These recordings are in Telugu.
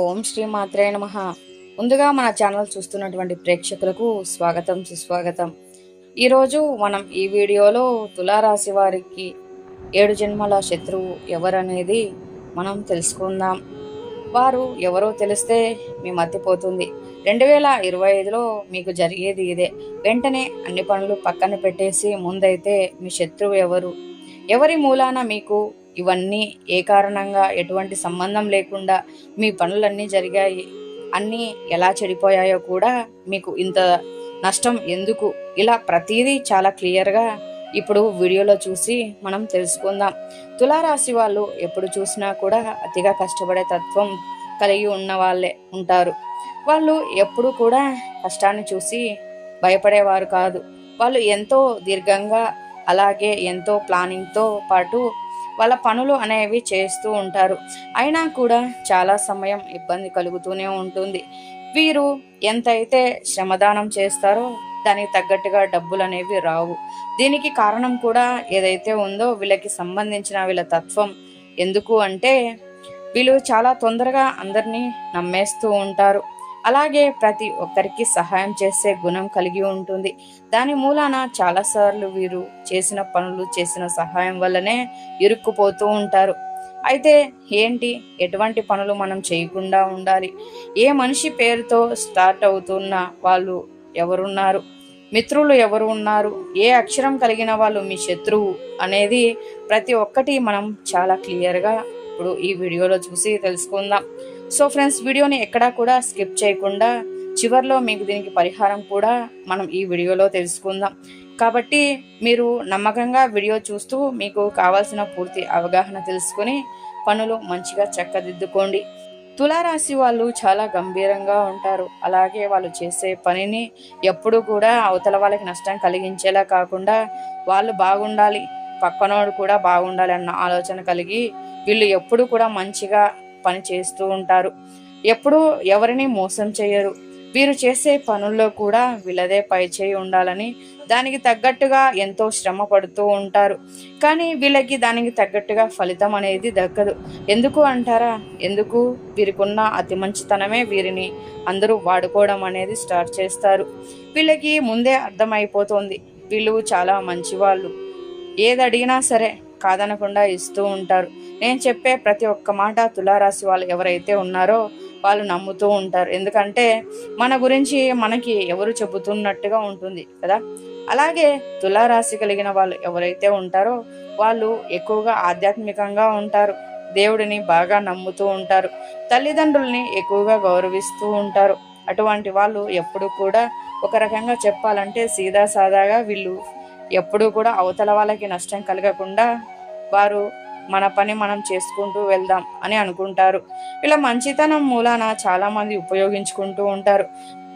ఓం శ్రీ మాత్రే నమ. ముందుగా మన ఛానల్ చూస్తున్నటువంటి ప్రేక్షకులకు స్వాగతం సుస్వాగతం. ఈరోజు మనం ఈ వీడియోలో తులారాశి వారికి ఏడు జన్మల శత్రువు ఎవరనేది మనం తెలుసుకుందాం. వారు ఎవరో తెలిస్తే మీ మతిపోతుంది రెండు వేల ఇరవై ఐదులో మీకు జరిగేది ఇదే. వెంటనే అన్ని పనులు పక్కన పెట్టేసి ముందైతే మీ శత్రువు ఎవరు? ఎవరి మూలాన మీకు ఇవన్నీ ఏ కారణంగా ఎటువంటి సంబంధం లేకుండా మీ పనులన్నీ జరిగాయి అన్నీ ఎలా చెడిపోయాయో కూడా మీకు ఇంత నష్టం ఎందుకు? ఇలా ప్రతిదీ చాలా క్లియర్గా ఇప్పుడు వీడియోలో చూసి మనం తెలుసుకుందాం. తులారాశి వాళ్ళు ఎప్పుడు చూసినా కూడా అతిగా కష్టపడే తత్వం కలిగి ఉన్న వాళ్ళే ఉంటారు. వాళ్ళు ఎప్పుడు కూడా కష్టాన్ని చూసి భయపడేవారు కాదు. వాళ్ళు ఎంతో దీర్ఘంగా అలాగే ఎంతో ప్లానింగ్తో పాటు వాళ్ళ పనులు అనేవి చేస్తూ ఉంటారు. అయినా కూడా చాలా సమయం ఇబ్బంది కలుగుతూనే ఉంటుంది. వీరు ఎంతైతే శ్రమదానం చేస్తారో దానికి తగ్గట్టుగా డబ్బులు అనేవి రావు. దీనికి కారణం కూడా ఏదైతే ఉందో వీళ్ళకి సంబంధించిన వీళ్ళ తత్వం. ఎందుకు అంటే వీళ్ళు చాలా తొందరగా అందరినీ నమ్మేస్తూ ఉంటారు. అలాగే ప్రతి ఒక్కరికి సహాయం చేసే గుణం కలిగి ఉంటుంది. దాని మూలాన చాలాసార్లు వీరు చేసిన పనులు చేసిన సహాయం వల్లనే ఇరుక్కుపోతూ ఉంటారు. అయితే ఏంటి? ఎటువంటి పనులు మనం చేయకుండా ఉండాలి? ఏ మనిషి పేరుతో స్టార్ట్ అవుతున్న వాళ్ళు ఎవరున్నారు? మిత్రులు ఎవరు ఉన్నారు? ఏ అక్షరం కలిగిన వాళ్ళు మీ శత్రువు? అనేది ప్రతి ఒక్కటి మనం చాలా క్లియర్గా ఇప్పుడు ఈ వీడియోలో చూసి తెలుసుకుందాం. సో ఫ్రెండ్స్ వీడియోని ఎక్కడా కూడా స్కిప్ చేయకుండా చివర్లో మీకు దీనికి పరిహారం కూడా మనం ఈ వీడియోలో తెలుసుకుందాం. కాబట్టి మీరు నమ్మకంగా వీడియో చూస్తూ మీకు కావాల్సిన పూర్తి అవగాహన తెలుసుకొని పనులు మంచిగా చక్కదిద్దుకోండి. తులారాశి వాళ్ళు చాలా గంభీరంగా ఉంటారు. అలాగే వాళ్ళు చేసే పనిని ఎప్పుడు కూడా అవతల వాళ్ళకి నష్టం కలిగించేలా కాకుండా వాళ్ళు బాగుండాలి పక్కనోడు కూడా బాగుండాలి అన్న ఆలోచన కలిగి వీళ్ళు ఎప్పుడు కూడా మంచిగా పని చేస్తూ ఉంటారు. ఎప్పుడూ ఎవరిని మోసం చేయరు. వీరు చేసే పనుల్లో కూడా వీళ్ళదే పైచేయి ఉండాలని దానికి తగ్గట్టుగా ఎంతో శ్రమ పడుతూ ఉంటారు. కానీ వీళ్ళకి దానికి తగ్గట్టుగా ఫలితం అనేది దక్కదు. ఎందుకు అంటారా? ఎందుకు? వీరికున్న అతి మంచితనమే వీరిని అందరూ వాడుకోవడం అనేది స్టార్ట్ చేస్తారు. వీళ్ళకి ముందే అర్థమైపోతుంది. వీళ్ళు చాలా మంచివాళ్ళు. ఏది అడిగినా సరే కాదనకుండా ఇస్తూ ఉంటారు. నేను చెప్పే ప్రతి ఒక్క మాట తులారాశి వాళ్ళు ఎవరైతే ఉన్నారో వాళ్ళు నమ్ముతూ ఉంటారు. ఎందుకంటే మన గురించి మనకి ఎవరు చెబుతున్నట్టుగా ఉంటుంది కదా. అలాగే తులారాశి కలిగిన వాళ్ళు ఎవరైతే ఉంటారో వాళ్ళు ఎక్కువగా ఆధ్యాత్మికంగా ఉంటారు. దేవుడిని బాగా నమ్ముతూ ఉంటారు. తల్లిదండ్రుల్ని ఎక్కువగా గౌరవిస్తూ ఉంటారు. అటువంటి వాళ్ళు ఎప్పుడు కూడా ఒక రకంగా చెప్పాలంటే సీదా సాదాగా వీళ్ళు ఎప్పుడూ కూడా అవతల వాళ్ళకి నష్టం కలగకుండా వారు మన పని మనం చేసుకుంటూ వెళ్దాం అని అనుకుంటారు. ఇలా మంచితనం మూలాన చాలామంది ఉపయోగించుకుంటూ ఉంటారు.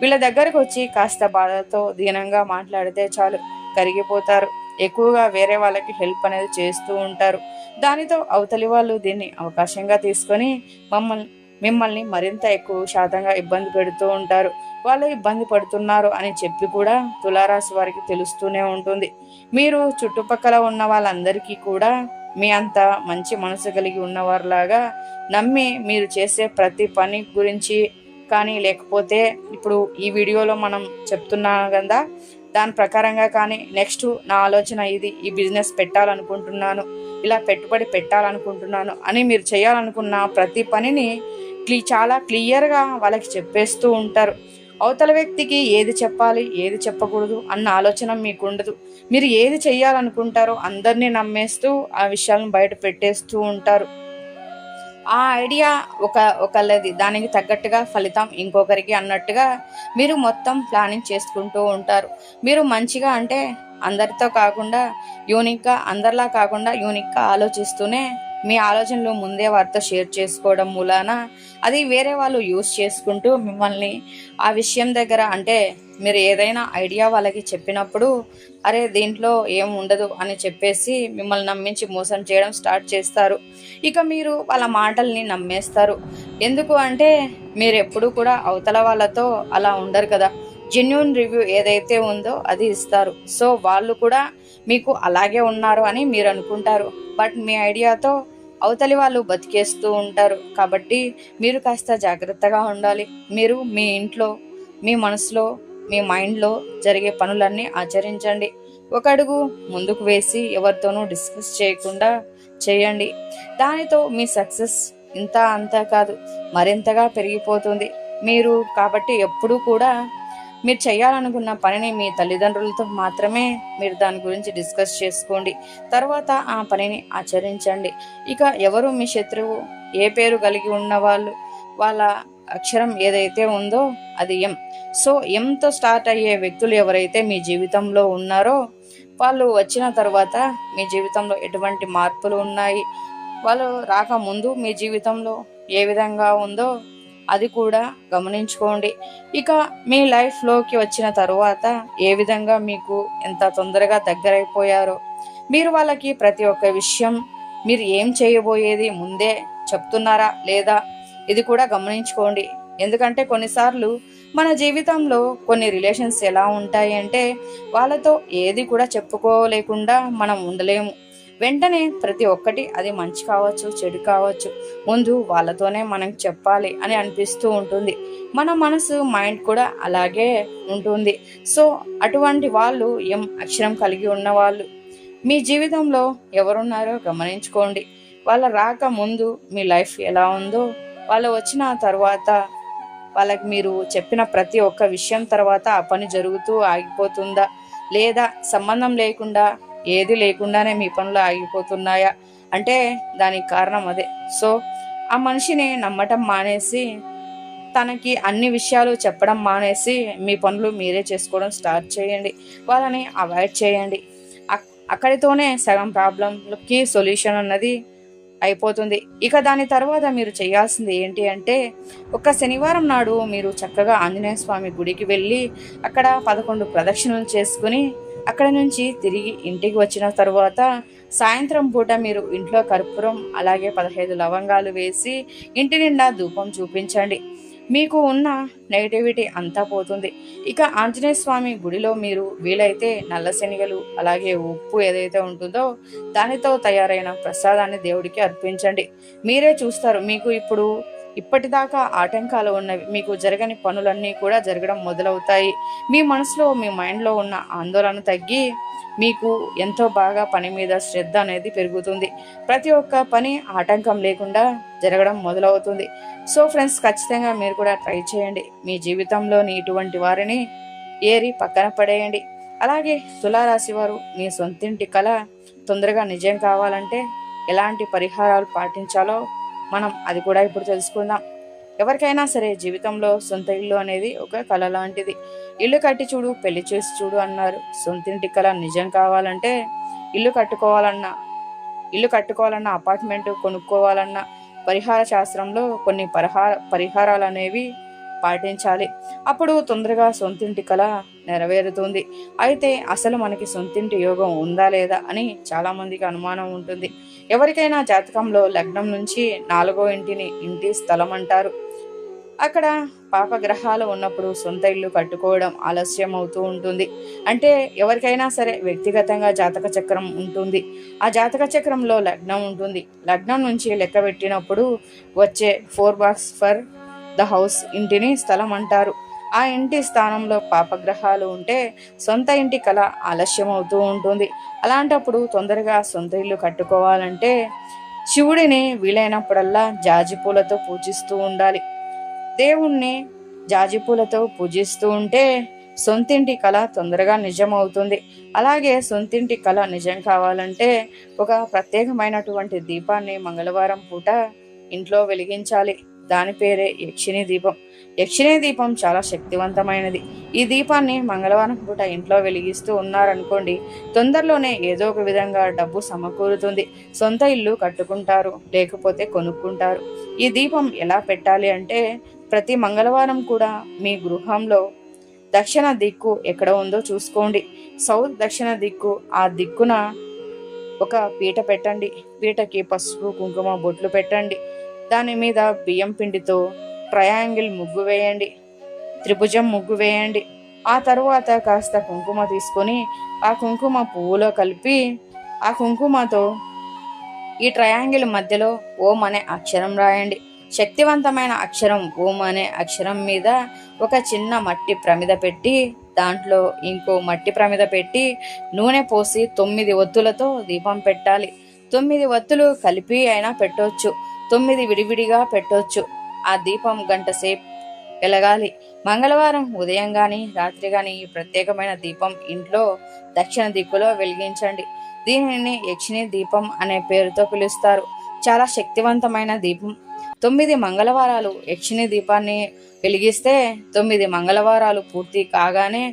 వీళ్ళ దగ్గరకు వచ్చి కాస్త బాధతో దీనంగా మాట్లాడితే చాలు కరిగిపోతారు. ఎక్కువగా వేరే వాళ్ళకి హెల్ప్ అనేది చేస్తూ ఉంటారు. దానితో అవతలి వాళ్ళు దీన్ని అవకాశంగా తీసుకొని మమ్మల్ని మిమ్మల్ని మరింత ఎక్కువ శాతంగా ఇబ్బంది పెడుతూ ఉంటారు. వాళ్ళు ఇబ్బంది పడుతున్నారు అని చెప్పి కూడా తులారాశి వారికి తెలుస్తూనే ఉంటుంది. మీరు చుట్టుపక్కల ఉన్న వాళ్ళందరికీ కూడా మీ అంత మంచి మనసు కలిగి ఉన్నవారిలాగా నమ్మి మీరు చేసే ప్రతి పని గురించి కానీ లేకపోతే ఇప్పుడు ఈ వీడియోలో మనం చెప్తున్నాను కదా దాని ప్రకారంగా కానీ నెక్స్ట్ నా ఆలోచన ఇది ఈ బిజినెస్ పెట్టాలనుకుంటున్నాను ఇలా పెట్టుబడి పెట్టాలనుకుంటున్నాను అని మీరు చేయాలనుకున్న ప్రతి పనిని క్లీ చాలా క్లియర్గా వాళ్ళకి చెప్పేస్తూ ఉంటారు. అవతల వ్యక్తికి ఏది చెప్పాలి ఏది చెప్పకూడదు అన్న ఆలోచన మీకు ఉండదు మీరు ఏది చేయాలనుకుంటారో అందరినీ నమ్మేస్తూ ఆ విషయాలను బయట పెట్టేస్తూ ఉంటారు. ఆ ఐడియా ఒక ఒకళ్ళది. దానికి తగ్గట్టుగా ఫలితం ఇంకొకరికి అన్నట్టుగా మీరు మొత్తం ప్లానింగ్ చేసుకుంటూ ఉంటారు. మీరు మంచిగా అంటే అందరితో కాకుండా యూనిక్గా అందరిలా కాకుండా యూనిక్గా ఆలోచిస్తూనే మీ ఆలోచనలు ముందే వారితో షేర్ చేసుకోవడం మూలాన అది వేరే వాళ్ళు యూస్ చేసుకుంటూ మిమ్మల్ని ఆ విషయం దగ్గర అంటే మీరు ఏదైనా ఐడియా వాళ్ళకి చెప్పినప్పుడు అరే దీంట్లో ఏం ఉండదు అని చెప్పేసి మిమ్మల్ని నమ్మించి మోసం చేయడం స్టార్ట్ చేస్తారు. ఇక మీరు వాళ్ళ మాటల్ని నమ్మేస్తారు. ఎందుకు అంటే మీరు ఎప్పుడు కూడా అవతల వాళ్ళతో అలా ఉండరు కదా. జెన్యున్ రివ్యూ ఏదైతే ఉందో అది ఇస్తారు. సో వాళ్ళు కూడా మీకు అలాగే ఉన్నారు అని మీరు అనుకుంటారు. బట్ మీ ఐడియాతో అవతలి వాళ్ళు బతికేస్తూ ఉంటారు. కాబట్టి మీరు కాస్త జాగ్రత్తగా ఉండాలి. మీరు మీ ఇంట్లో మీ మనసులో మీ మైండ్లో జరిగే పనులన్నీ ఆచరించండి. ఒక అడుగు ముందుకు వేసి ఎవరితోనూ డిస్కస్ చేయకుండా చేయండి. దానితో మీ సక్సెస్ ఇంత అంతా కాదు మరింతగా పెరిగిపోతుంది. మీరు కాబట్టి ఎప్పుడూ కూడా మీరు చేయాలనుకున్న పనిని మీ తల్లిదండ్రులతో మాత్రమే మీరు దాని గురించి డిస్కస్ చేసుకోండి. తర్వాత ఆ పనిని ఆచరించండి. ఇక ఎవరు మీ శత్రువు ఏ పేరు కలిగి ఉన్నవాళ్ళు వాళ్ళ అక్షరం ఏదైతే ఉందో అది ఎం. సో ఎంతో స్టార్ట్ అయ్యే వ్యక్తులు ఎవరైతే మీ జీవితంలో ఉన్నారో వాళ్ళు వచ్చిన తర్వాత మీ జీవితంలో ఎటువంటి మార్పులు ఉన్నాయి? వాళ్ళు రాకముందు మీ జీవితంలో ఏ విధంగా ఉందో అది కూడా గమనించుకోండి. ఇక మీ లైఫ్లోకి వచ్చిన తరువాత ఏ విధంగా మీకు ఎంత తొందరగా దగ్గరైపోయారో మీరు వాళ్ళకి ప్రతి ఒక్క విషయం మీరు ఏం చేయబోయేది ముందే చెప్తున్నారా లేదా ఇది కూడా గమనించుకోండి. ఎందుకంటే కొన్నిసార్లు మన జీవితంలో కొన్ని రిలేషన్స్ ఎలా ఉంటాయి అంటే వాళ్ళతో ఏది కూడా చెప్పుకోలేకుండా మనం ఉండలేము. వెంటనే ప్రతి ఒక్కటి అది మంచి కావచ్చు చెడు కావచ్చు ముందు వాళ్ళతోనే మనం చెప్పాలి అని అనిపిస్తూ ఉంటుంది. మన మనసు మైండ్ కూడా అలాగే ఉంటుంది. సో అటువంటి వాళ్ళు ఎం అక్షరం కలిగి ఉన్న వాళ్ళు మీ జీవితంలో ఎవరున్నారో గమనించుకోండి. వాళ్ళ రాక ముందు మీ లైఫ్ ఎలా ఉందో వాళ్ళు వచ్చిన తర్వాత వాళ్ళకి మీరు చెప్పిన ప్రతి ఒక్క విషయం తర్వాత ఆ పని జరుగుతూ ఆగిపోతుందా? లేదా సంబంధం లేకుండా ఏది లేకుండానే మీ పనులు ఆగిపోతున్నాయా? అంటే దానికి కారణం అదే. సో ఆ మనిషిని నమ్మటం మానేసి తనకి అన్ని విషయాలు చెప్పడం మానేసి మీ పనులు మీరే చేసుకోవడం స్టార్ట్ చేయండి. వాళ్ళని అవాయిడ్ చేయండి. అక్కడితోనే సగం ప్రాబ్లంకి సొల్యూషన్ అన్నది అయిపోతుంది. ఇక దాని తర్వాత మీరు చేయాల్సింది ఏంటి అంటే ఒక శనివారం నాడు మీరు చక్కగా ఆంజనేయ స్వామి గుడికి వెళ్ళి అక్కడ పదకొండు ప్రదక్షిణలు చేసుకుని అక్కడ నుంచి తిరిగి ఇంటికి వచ్చిన తర్వాత సాయంత్రం పూట మీరు ఇంట్లో కర్పూరం అలాగే పదహైదు లవంగాలు వేసి ఇంటి నిండా ధూపం చూపించండి. మీకు ఉన్న నెగిటివిటీ అంతా పోతుంది. ఇక ఆంజనేయ స్వామి గుడిలో మీరు వీలైతే నల్ల శనిగలు అలాగే ఉప్పు ఏదైతే ఉంటుందో దానితో తయారైన ప్రసాదాన్ని దేవుడికి అర్పించండి. మీరే చూస్తారు మీకు ఇప్పుడు ఇప్పటిదాకా ఆటంకాలు ఉన్నవి. మీకు జరగని పనులన్నీ కూడా జరగడం మొదలవుతాయి. మీ మనసులో మీ మైండ్లో ఉన్న ఆందోళన తగ్గి మీకు ఎంతో బాగా పని మీద శ్రద్ధ అనేది పెరుగుతుంది. ప్రతి ఒక్క పని ఆటంకం లేకుండా జరగడం మొదలవుతుంది. సో ఫ్రెండ్స్ ఖచ్చితంగా మీరు కూడా ట్రై చేయండి. మీ జీవితంలోని ఇటువంటి వారిని ఏరి పక్కన పడేయండి. అలాగే తులారాశి వారు మీ సొంతింటి కళ తొందరగా నిజం కావాలంటే ఎలాంటి పరిహారాలు పాటించాలో మనం అది కూడా ఇప్పుడు తెలుసుకుందాం. ఎవరికైనా సరే జీవితంలో సొంత ఇల్లు అనేది ఒక కళ లాంటిది. ఇల్లు కట్టి చూడు పెళ్ళి చేసి చూడు అన్నారు. సొంతింటి కళ నిజం కావాలంటే ఇల్లు కట్టుకోవాలన్నా ఇల్లు కట్టుకోవాలన్నా అపార్ట్మెంట్ కొనుక్కోవాలన్నా పరిహార శాస్త్రంలో కొన్ని పరిహార పరిహారాలు అనేవి పాటించాలి. అప్పుడు తొందరగా సొంతింటి కళ నెరవేరుతుంది. అయితే అసలు మనకి సొంతింటి యోగం ఉందా లేదా అని చాలామందికి అనుమానం ఉంటుంది. ఎవరికైనా జాతకంలో లగ్నం నుంచి నాలుగో ఇంటిని ఇంటి స్థలం అంటారు. అక్కడ పాపగ్రహాలు ఉన్నప్పుడు సొంత ఇల్లు కట్టుకోవడం ఆలస్యం అవుతూ ఉంటుంది. అంటే ఎవరికైనా సరే వ్యక్తిగతంగా జాతక చక్రం ఉంటుంది. ఆ జాతక చక్రంలో లగ్నం ఉంటుంది. లగ్నం నుంచి లెక్క పెట్టినప్పుడు వచ్చే four box for the house ఇంటిని స్థలం అంటారు. ఆ ఇంటి స్థానంలో పాపగ్రహాలు ఉంటే సొంత ఇంటి కళ ఆలస్యం అవుతూ ఉంటుంది. అలాంటప్పుడు తొందరగా సొంత ఇల్లు కట్టుకోవాలంటే శివుడిని వీలైనప్పుడల్లా జాజిపూలతో పూజిస్తూ ఉండాలి. దేవుణ్ణి జాజిపూలతో పూజిస్తూ ఉంటే సొంతింటి కళ తొందరగా నిజమవుతుంది. అలాగే సొంతింటి కళ నిజం కావాలంటే ఒక ప్రత్యేకమైనటువంటి దీపాన్ని మంగళవారం పూట ఇంట్లో వెలిగించాలి. దాని పేరే యక్షిణి దీపం. యక్షిణీ దీపం చాలా శక్తివంతమైనది. ఈ దీపాన్ని మంగళవారం పూట ఇంట్లో వెలిగిస్తూ ఉన్నారనుకోండి తొందరలోనే ఏదో ఒక విధంగా డబ్బు సమకూరుతుంది. సొంత ఇల్లు కట్టుకుంటారు లేకపోతే కొనుక్కుంటారు. ఈ దీపం ఎలా పెట్టాలి అంటే ప్రతి మంగళవారం కూడా మీ గృహంలో దక్షిణ దిక్కు ఎక్కడ ఉందో చూసుకోండి. సౌత్ దక్షిణ దిక్కు ఆ దిక్కున ఒక పీట పెట్టండి. పీటకి పసుపు కుంకుమ బొట్లు పెట్టండి. దాని మీద బియ్యం పిండితో ట్రయాంగిల్ ముగ్గు వేయండి. త్రిభుజం ముగ్గు వేయండి. ఆ తరువాత కాస్త కుంకుమ తీసుకొని ఆ కుంకుమ పువ్వులో కలిపి ఆ కుంకుమతో ఈ ట్రయాంగిల్ మధ్యలో ఓం అనే అక్షరం రాయండి. శక్తివంతమైన అక్షరం ఓం అనే అక్షరం మీద ఒక చిన్న మట్టి ప్రమిద పెట్టి దాంట్లో ఇంకో మట్టి ప్రమిద పెట్టి నూనె పోసి తొమ్మిది ఒత్తులతో దీపం పెట్టాలి. తొమ్మిది ఒత్తులు కలిపి అయినా పెట్టవచ్చు తొమ్మిది విడివిడిగా పెట్టవచ్చు ఆ దీపం గంట సేపు వెలగాలి. మంగళవారం ఉదయం కానీ రాత్రి కానీ ఈ ప్రత్యేకమైన దీపం ఇంట్లో దక్షిణ దిక్కులో వెలిగించండి. దీనిని యక్షిణి దీపం అనే పేరుతో పిలుస్తారు. చాలా శక్తివంతమైన దీపం. తొమ్మిది మంగళవారాలు యక్షిణి దీపాన్ని వెలిగిస్తే తొమ్మిది మంగళవారాలు పూర్తి కాగానే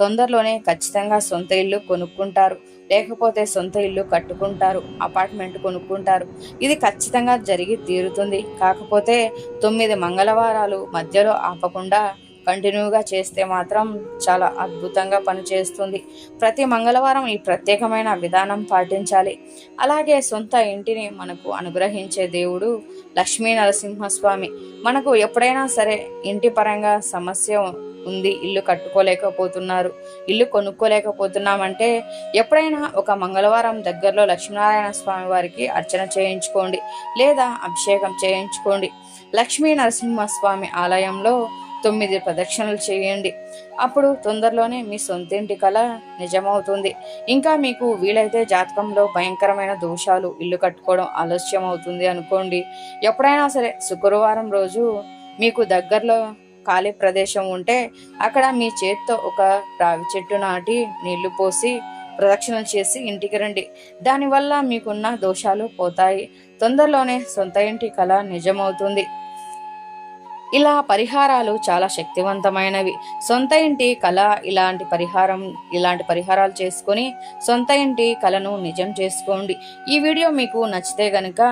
తొందరలోనే ఖచ్చితంగా సొంత ఇల్లు కొనుక్కుంటారు. లేకపోతే సొంత ఇల్లు కట్టుకుంటారు అపార్ట్మెంట్ కొనుక్కుంటారు. ఇది ఖచ్చితంగా జరిగి తీరుతుంది. కాకపోతే తొమ్మిది మంగళవారాలు మధ్యలో ఆపకుండా కంటిన్యూగా చేస్తే మాత్రం చాలా అద్భుతంగా పనిచేస్తుంది. ప్రతి మంగళవారం ఈ ప్రత్యేకమైన విధానం పాటించాలి. అలాగే సొంత ఇంటిని మనకు అనుగ్రహించే దేవుడు లక్ష్మీ నరసింహస్వామి. మనకు ఎప్పుడైనా సరే ఇంటి పరంగా సమస్య ఉంది ఇల్లు కట్టుకోలేకపోతున్నారు ఇల్లు కొనుక్కోలేకపోతున్నామంటే ఎప్పుడైనా ఒక మంగళవారం దగ్గరలో లక్ష్మీనారాయణ స్వామి వారికి అర్చన చేయించుకోండి లేదా అభిషేకం చేయించుకోండి. లక్ష్మీ నరసింహస్వామి ఆలయంలో తొమ్మిది ప్రదక్షిణలు చేయండి. అప్పుడు తొందరలోనే మీ సొంతింటి కళ నిజమవుతుంది. ఇంకా మీకు వీలైతే జాతకంలో భయంకరమైన దోషాలు ఇల్లు కట్టుకోవడం ఆలస్యం అవుతుంది అనుకోండి. ఎప్పుడైనా సరే శుక్రవారం రోజు మీకు దగ్గరలో ఖాళీ ప్రదేశం ఉంటే అక్కడ మీ చేత్తో ఒక రావి చెట్టు నాటి నీళ్ళు పోసి ప్రదక్షిణలు చేసి ఇంటికి రండి. దానివల్ల మీకున్న దోషాలు పోతాయి. తొందరలోనే సొంత ఇంటి కళ నిజమవుతుంది. ఇలా పరిహారాలు చాలా శక్తివంతమైనవి. సొంత ఇంటి కళ ఇలాంటి పరిహారం ఇలాంటి పరిహారాలు చేసుకొని సొంత ఇంటి కళను నిజం చేసుకోండి. ఈ వీడియో మీకు నచ్చితే గనుక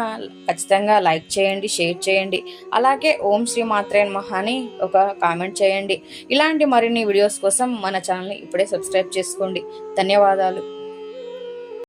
ఖచ్చితంగా లైక్ చేయండి షేర్ చేయండి. అలాగే ఓం శ్రీ మాత్రే మహాని ఒక కామెంట్ చేయండి. ఇలాంటి మరిన్ని వీడియోస్ కోసం మన ఛానల్ని ఇప్పుడే సబ్స్క్రైబ్ చేసుకోండి. ధన్యవాదాలు.